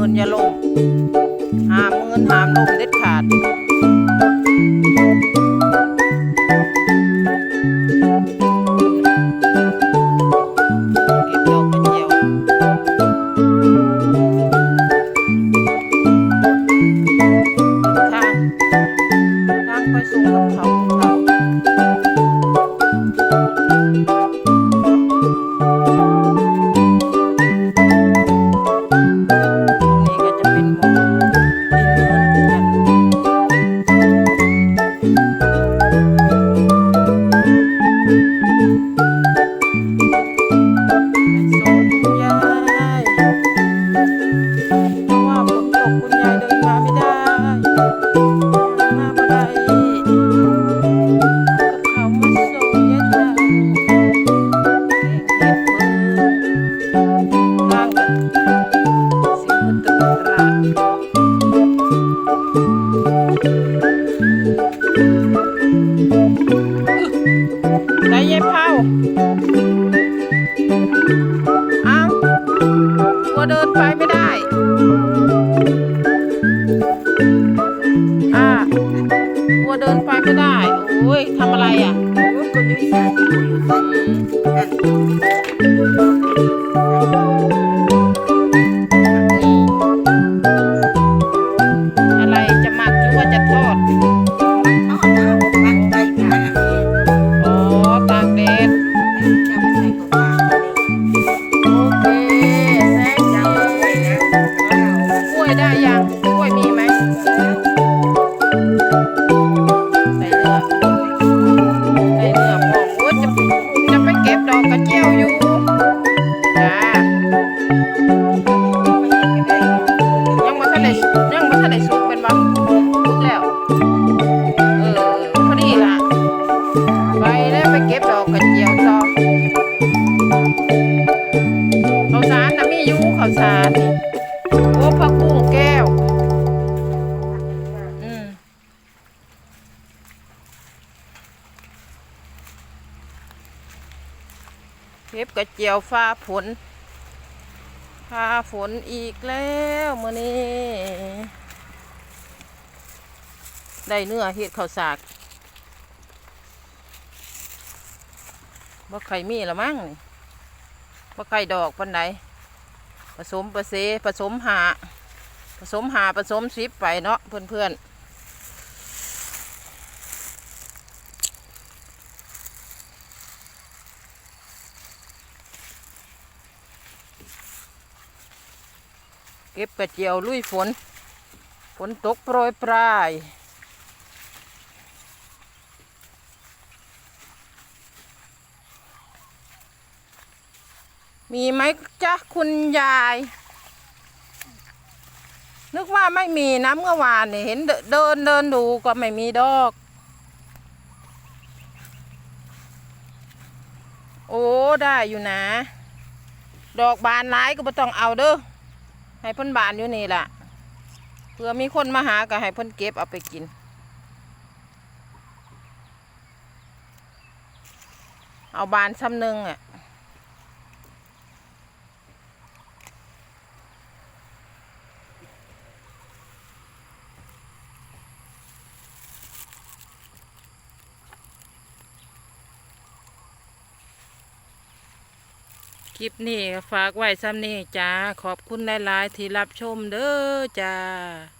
มืนอย่าลมหามมืนหามลมเด็ดขาด ได้ยายเผาอ้าวกลัวเดินไปไม่ได้อ่ากลัวเดินไปไม่ได้โอ้ยทำอะไรอะนี่ ไปแล้วไปเก็บดอกกระเจียวต่อข้าวสารนะมีอยู่ข้าวสารนี่โอ้ผักบุ้งแก้ว อืมเก็บกระเจียวฟ้าฝนฟ้าฝนอีกแล้วมื้อนี้ได้เนื้อเฮ็ดข้าวสาก บ่ไข่มีละมั้งนี่บ่ไข่ดอกปันใดผสมประเสผสมหาผสมหาผสมซิปไปเนาะเพื่อนๆเก็บกระเจียวลุยฝน ฝนตกโปรยปลาย มีไหมจ๊ะคุณยาย นึกว่าไม่มีนะเมื่อวานเนี่ยเห็นเดินเดินดูก็ไม่มีดอก โอ้ได้อยู่นะ ดอกบานร้ายก็ไม่ต้องเอาเด้อให้เพ่นบานอยู่นี่แหละเผื่อมีคนมาหาก็ให้เพ่นเก็บเอาไปกิน เอาบานซ้ำหนึ่งอะ คลิปนี้ฝากไว้ซ้ำนี้จ้าขอบคุณหลาย ๆ ที่รับชมเด้อจ้า